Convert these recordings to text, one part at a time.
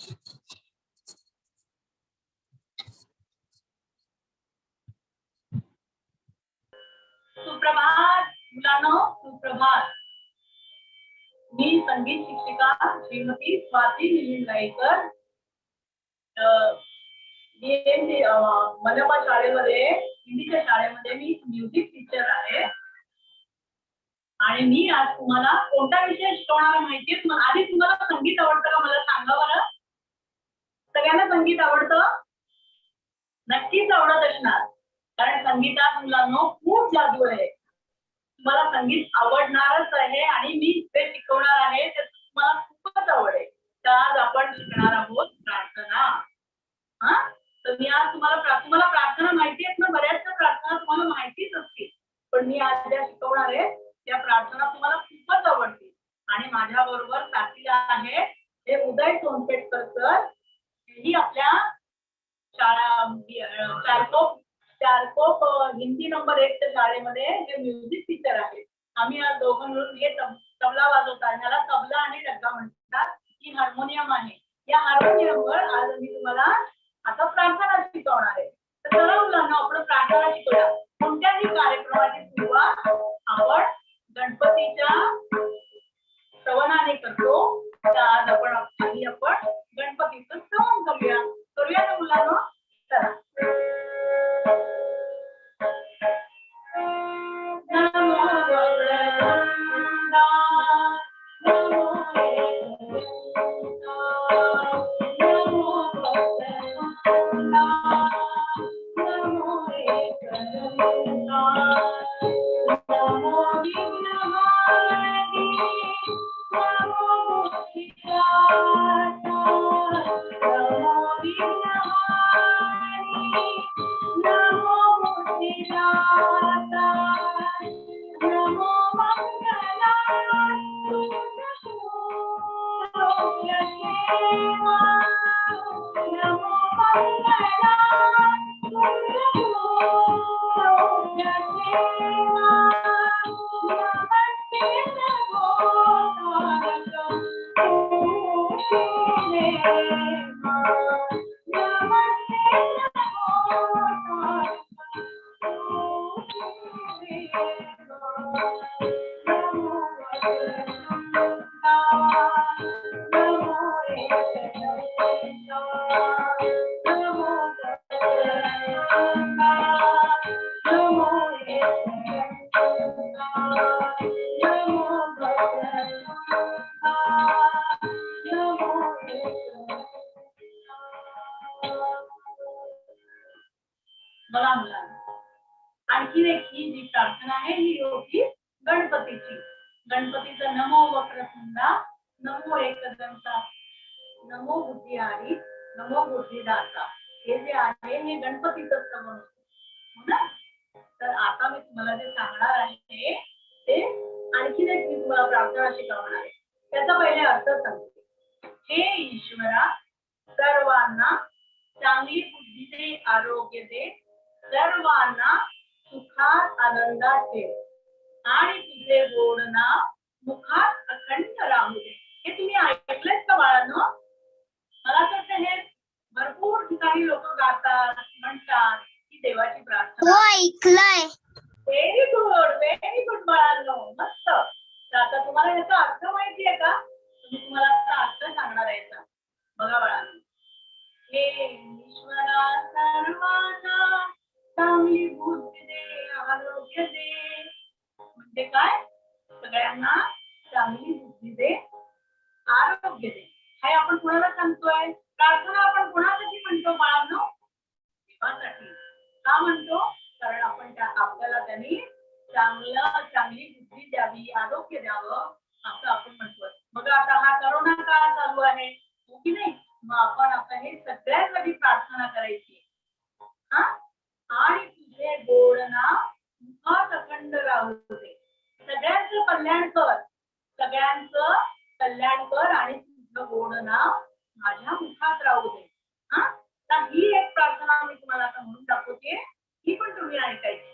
सुप्रभात मुलांना सुप्रभात. मी संगीत शिक्षिका श्रीमती स्वाती मिलिंद गायकर अं, मनपा शाळेमध्ये हिंदीच्या शाळेमध्ये मी म्युझिक टीचर आहे. आणि मी आज तुम्हाला कोणता विषय शिकवणार आहे माहितीये आधी तुम्हाला संगीत आवडतं का मला सांगा बरं. सगळ्यांना संगीत आवडतं. नक्कीच आवडत असणार. कारण संगीतात मुलांनो खूप जादू आहे. तुम्हाला संगीत आवडणारच आहे आणि मी जे शिकवणार आहे ते तुम्हाला खूपच आवडेल. तर आज आपण शिकणार आहोत प्रार्थना. हा? तर मी आज तुम्हाला तुम्हाला प्रार्थना माहिती आहेत ना? बऱ्याचशा प्रार्थना तुम्हाला माहितीच असतील. पण मी आज ज्या शिकवणार आहे त्या प्रार्थना तुम्हाला खूपच आवडतील. आणि माझ्या बरोबर साथीला आहे हे उदय सोनपेटकर सर. ही आपल्या शाळा चारकोप चारकोप हिंदी नंबर एकच्या शाळेमध्ये हे म्युझिक टीचर आहेत. आम्ही आज दोघं मिळून हे तबला वाजवतात ह्याला तबला आणि डग्गा म्हणतात. ही हार्मोनियम आहे. या हार्मोनियमवर आज मी तुम्हाला आता प्रार्थना शिकवणार आहे. तर चला मुलांना आपण प्रार्थना एक जी प्रार्थना आहे, ही होती गणपतीची गणपतीचं नमो वक्रतुंडा, नमो नमो बुद्धिहारी नमो बुद्धिदाता हे जे आहे, हे गणपतीचं श्रवण होतं. प्रार्थना शिकवणार त्याचा पहिले अर्थ सांगते. हे ईश्वरा सर्वांना चांगली बुद्धी दे आरोग्य दे सर्वांना सुखात आनंदात ठेव आणि तुझे गोड नाव मुखात अखंड राहू दे. हे तुम्ही ऐकलंच का बाळांनो? मला असं वाटतं हे भरपूर ठिकाणी लोक गातात म्हणतात की देवाची प्रार्थना. ऐकलंय. व्हेरी गुड व्हेरी गुड बाळांनो. मस्त. तर आता तुम्हाला याचा अर्थ माहिती आहे का? मी तुम्हाला आता अर्थ सांगणार आहे याचा. बघा बाळांनो हे ईश्वरा सर्वांना चांगली बुद्धी दे आरोग्य दे. म्हणजे काय? सगळ्यांना चांगली बुद्धी दे आरोग्य दे. हे आपण कुणाला सांगतोय? प्रार्थना आपण कुणासाठी म्हणतो बाळांनो? देवासाठी. का म्हणतो? कारण आपण त्या आपल्याला त्यांनी चांगलं चांगली बुद्धी द्यावी आरोग्य द्यावं असं आपण म्हणतोय. मग आता हा करोना काळ चालू आहे. हो की नाही? मग आपण आता हे सगळ्यांसाठी प्रार्थना करायची. हा? आणि तुझे गोड नाव मुखात अखंड राहू दे. सगळ्यांचं कल्याण कर. सगळ्यांचं कल्याण कर आणि तुझं गोड नाव माझ्या मुखात राहू दे. हा? तर ही एक प्रार्थना मी तुम्हाला आता म्हणून दाखवते. ही पण तुम्ही ऐकायची.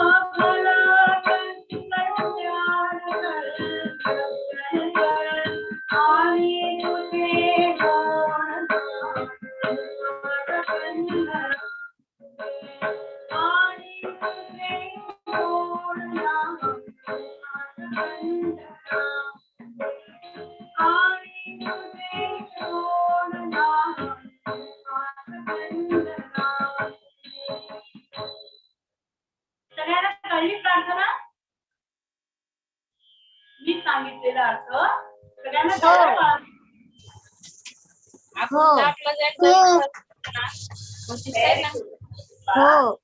हो।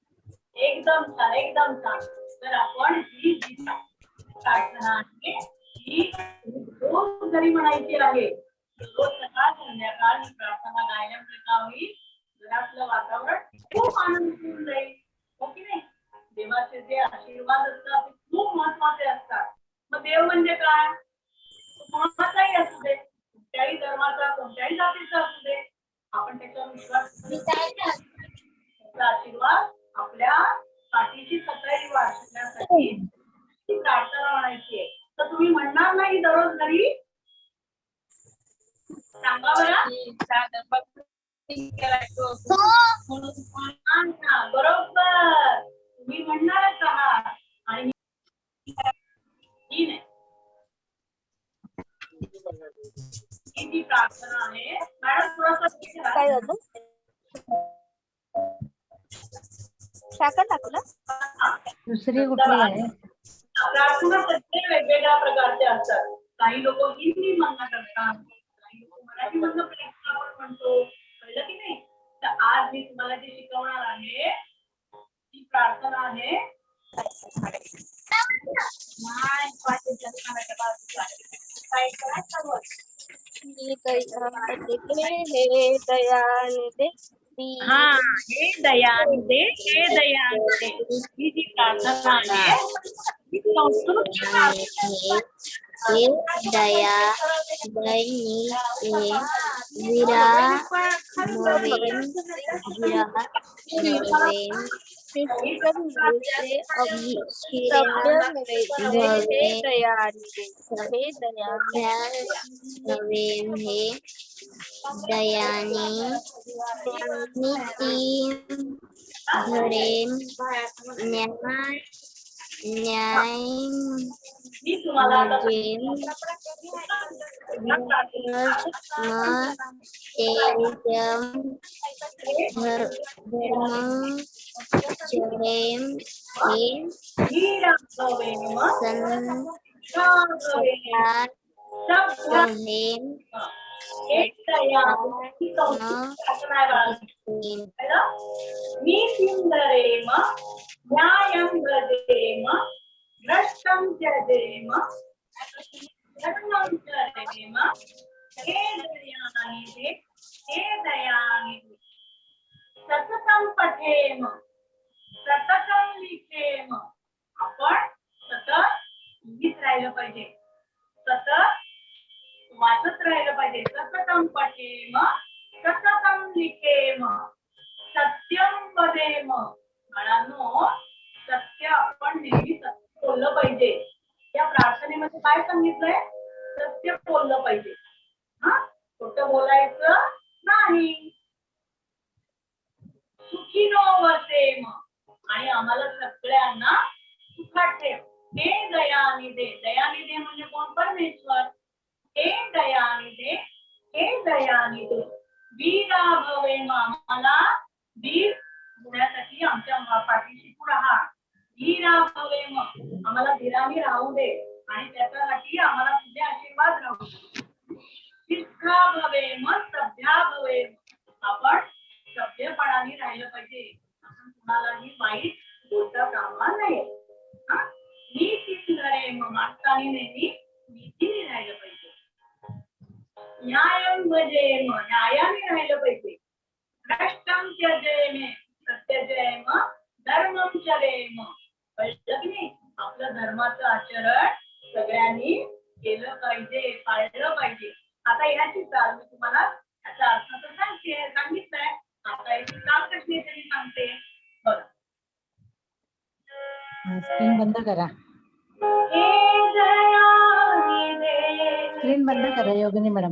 एकदम छान एकदम छान तर आपण ही प्रार्थना आहे ही रोज घरी म्हणायची आहे रोज सकाळ संध्याकाळ प्रार्थना गायल्यामुळे काय होईल घरातलं वातावरण खूप आनंद होऊन जाईल हो की नाही? देवाचे जे आशीर्वाद असतात ते खूप महत्वाचे असतात। मग देव म्हणजे काय? तो कोणाचाही असू दे। कोणत्याही धर्माचा कोणत्याही जातीचा असू दे आपण त्याच्यावर विश्वास आशीर्वाद आपल्या पाठीची सतराई वाचण्यासाठी प्रार्थना म्हणायची आहे. तर तुम्ही म्हणणार नाही दररोज घरी? सांगा बरं. बरोबर तुम्ही म्हणणारच आहात आणि ही नाही ही प्रार्थना आहे. मॅडम थोडासा काय झालं? साखर टाकलं? दुसरी कुठली आहे? प्रार्थना प्रत्येक वेगवेगळ्या प्रकारचे असतात. काही लोक हिंदी म्हणणं करतात. काही लोक मराठी मधनं प्रार्थना आपण म्हणतो. कळलं की नाही? तर आज मी तुम्हाला जी शिकवणार आहे ती प्रार्थना आहे. नाही, पाटील चष्माच्या बाजूला. काय करायचं बघ. हे दयानिधे हा हे दयानिधे हे दयानिधे ही जी प्रार्थना आहे ही संस्कृत प्रार्थना हे दया दैनी हे विरा मवेन विरा मवेन नवेन हे दयाने नीती धरेन न्याय न्याय मी तुम्हाला आता जेन धर्म चरेम हे वीरांगवेम संसार शांगवेम शब्द हेम एक दया ही संस्कृत प्रार्थना आहे बाळा. कळलं? मी न्यायं वदेम भ्रष्टं त्यजेम धर्मं चरेम हे दयानिधे हे दयानिधे सततं पठेम सततं लिखेम आपण सतत लिहित राहिलं पाहिजे सतत वाचत राहिलं पाहिजे. सततम पठेम सततम लिखेम सत्यम वदेम बाळांनो सत्य आपण नेहमी सत्य बोललं पाहिजे. या प्रार्थनेमध्ये काय सांगितलंय? सत्य बोललं पाहिजे. हा? खोट बोलायचं नाही. सुखी नो वसेम आणि आम्हाला सगळ्यांना सुखात ठेव. हे दयानिधे. दयानिधे म्हणजे कोण? परमेश्वर. हे दयानिधे हे दयानिधे. वीरा भवेम आम्हाला वीर होण्यासाठी आमच्या पाठीशी राहा. वीरा आम्हाला धीराने राहू दे आणि त्याच्यासाठी आम्हाला तुझे आशीर्वाद राहू दे. भवे मग सभ्या भवे आपण सभ्यपणाने राहिलं पाहिजे. आपण कुणालाही वाईट बोलता कामा नये हा? नीती मग मागतानी नेहमी नीतीने राहिलं पाहिजे. न्यायम भजेम न्यायाने राहिलं पाहिजे भ्रष्टम त्यजेम सत्यजेम धर्मम चरेम कळलं आपलं धर्माचं आचरण सगळ्यांनी केलं पाहिजे पाळलं पाहिजे. आता याची चाल मी तुम्हाला याचा अर्थ तर सांगते सांगितलंय. आता याची चाल कशी तरी सांगते. बघा. स्क्रीन बंद करा. स्क्रीन बंद करा योगिनी मॅडम.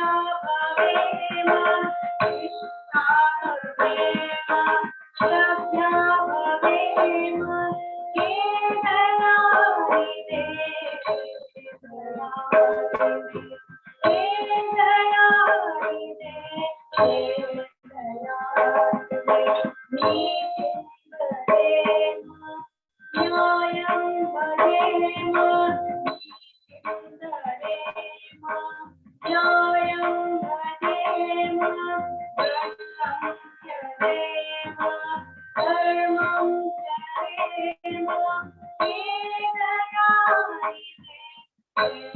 Bye.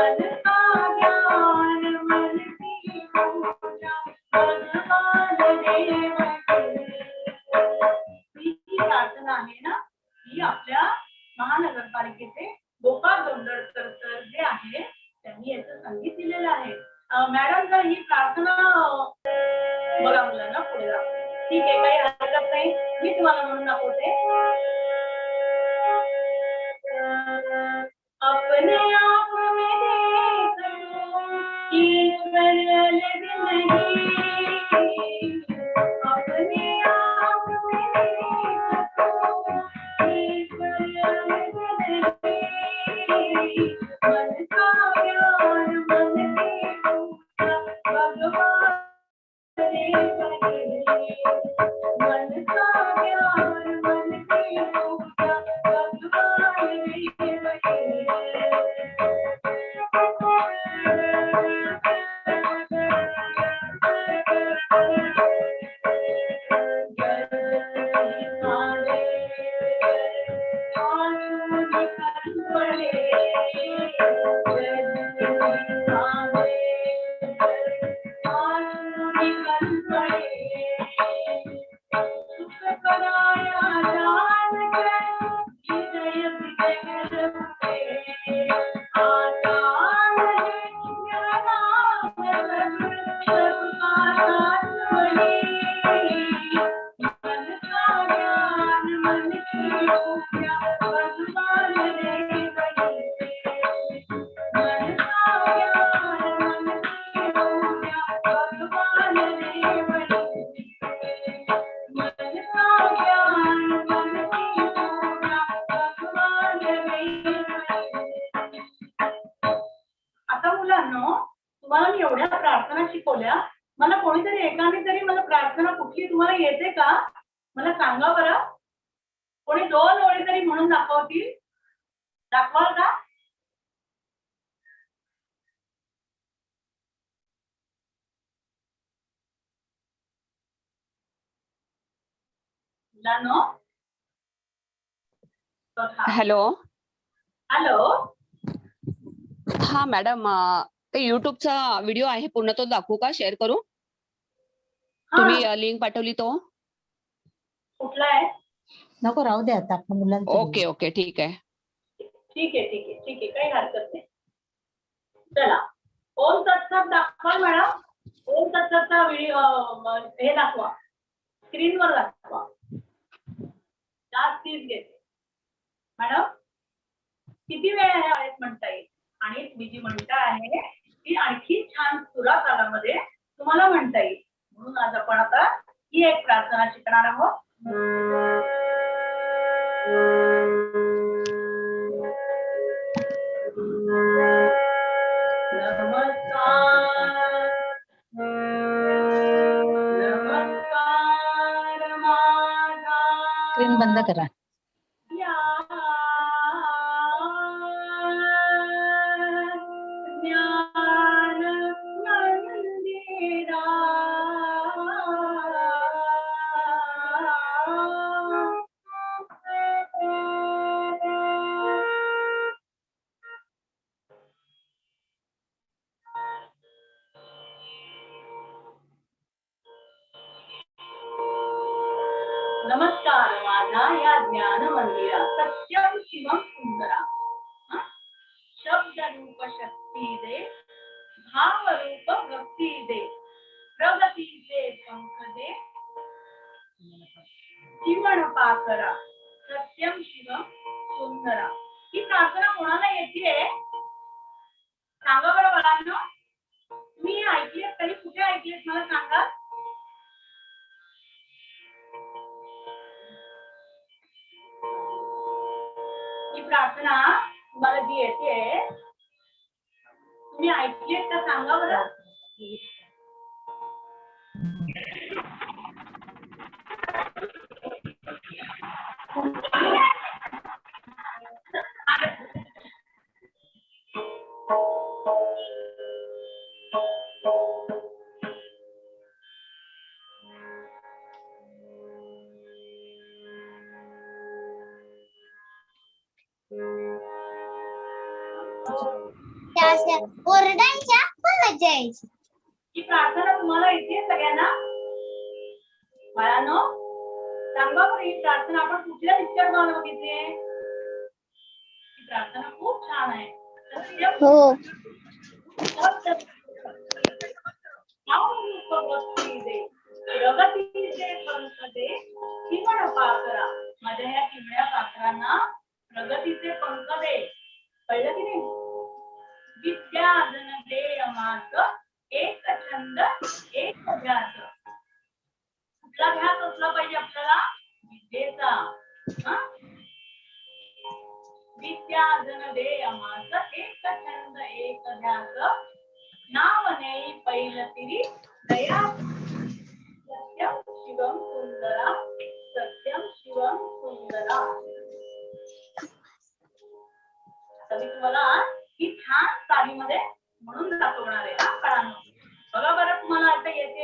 one. मुलांनो बघा हॅलो? हॅलो? हा मॅडम अं, ते युट्यूबचा व्हिडिओ आहे पूर्ण तो दाखवू का? शेअर करू? हा. तुम्ही लिंक पाठवली तो? कुठला आहे? नको राहू दे आता आपण मुलांचं ओके ओके ठीक आहे. ठीक आहे ठीक आहे ठीक आहे काही हरकत नाही. चला. ओम तत्सत दाखवा मॅडम. ओम तत्सतचा व्हिडिओ हे दाखवा. स्क्रीनवर दाखवा. जास्तीच घेते. मॅडम किती वेळ आहे आहेत म्हणता येईल? आणि मी जी म्हणता आहे ती आणखी छान तुला तालामध्ये तुम्हाला म्हणता येईल. म्हणून आज आपण आता ही एक प्रार्थना शिकणार आहोत. नमस्कार या ज्ञान मंदिरा सत्यम शिवम सुंदरा. शब्द रूप शक्ती दे भाव रूप भक्ती दे प्रगती दे पंख दे जीवन पाकरा सत्यम शिवम सुंदरा. ही प्रार्थना कोणाला येते सांगा बरं मुलांनो तुम्ही ऐकली तरी कुठे ऐकलीत मला सांगा? प्रार्थना तुम्हाला जी येते. तुम्ही ऐकली का सांगा बरं? यायची ही प्रार्थना तुम्हाला येते सगळ्यांना. बाळांनो सांगा बरं ही प्रार्थना आपण कुठल्या पिक्चरमध्ये बघितली ही प्रार्थना खूप छान आहे. हो. प्रगतीचे पंख दे किमण पाकरा माझ्या ह्या किमळ्या पाखरांना प्रगतीचे पंख दे कळलं की नाही विद्या धन दे एक छंद एक ध्यास कुठला ध्यास असला पाहिजे आपल्याला? विद्येचा विद्या जन दे अमास एक छंद एक ध्यास नाव नेई पैलतिरी दया सत्यम शिवम सुंदरा सत्यम शिवम सुंदरा. मी तुम्हाला ही छान साडीमध्ये म्हणून दाखवणार आहे. हा कळानं बघा बरं तुम्हाला आता येते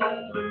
बघा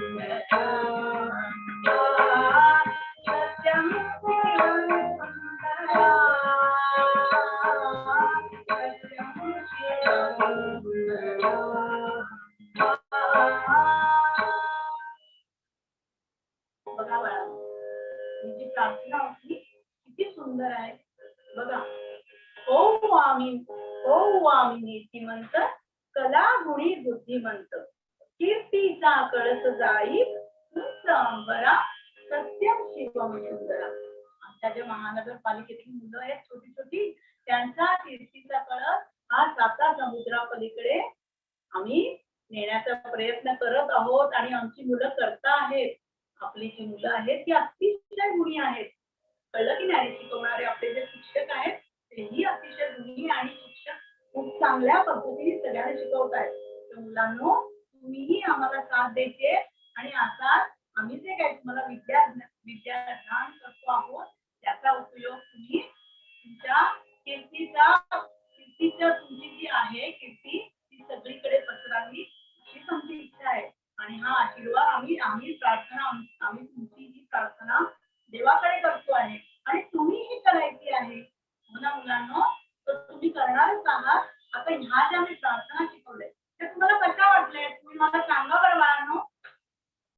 आमची मुलं करता आहेत. आपली जी मुलं आहेत ती अतिशय गुणी आहेत. कळलं की नाही? शिकवणारे आपले जे शिक्षक आहेत तेही अतिशय गुणी आणि शिक्षक खूप चांगल्या पद्धतीने सगळ्यांना शिकवत आहेत तर मुलांनो तुम्हीही आम्हाला साथ द्यायचे आणि आता आम्ही जे काय तुम्हाला विद्या विद्यादान करतो आहोत त्याचा उपयोग तुम्ही तुमच्या कीर्तीचा कीर्तीच्या तुमची जी आहे कीर्ती ती सगळीकडे पसरावी अशी आमची इच्छा आहे. आणि हा आशीर्वाद आम्ही आम्ही प्रार्थना आम्ही तुमची ही प्रार्थना देवाकडे करतो आहे. आणि तुम्हीही करायची आहे. मुला मुलांना मुलांनो तर तुम्ही करणारच आहात. आता ह्या ज्या मी प्रार्थना शिकवल्या त्या तुम्हाला कशा वाटल्या? तुम्ही मला सांगा बरं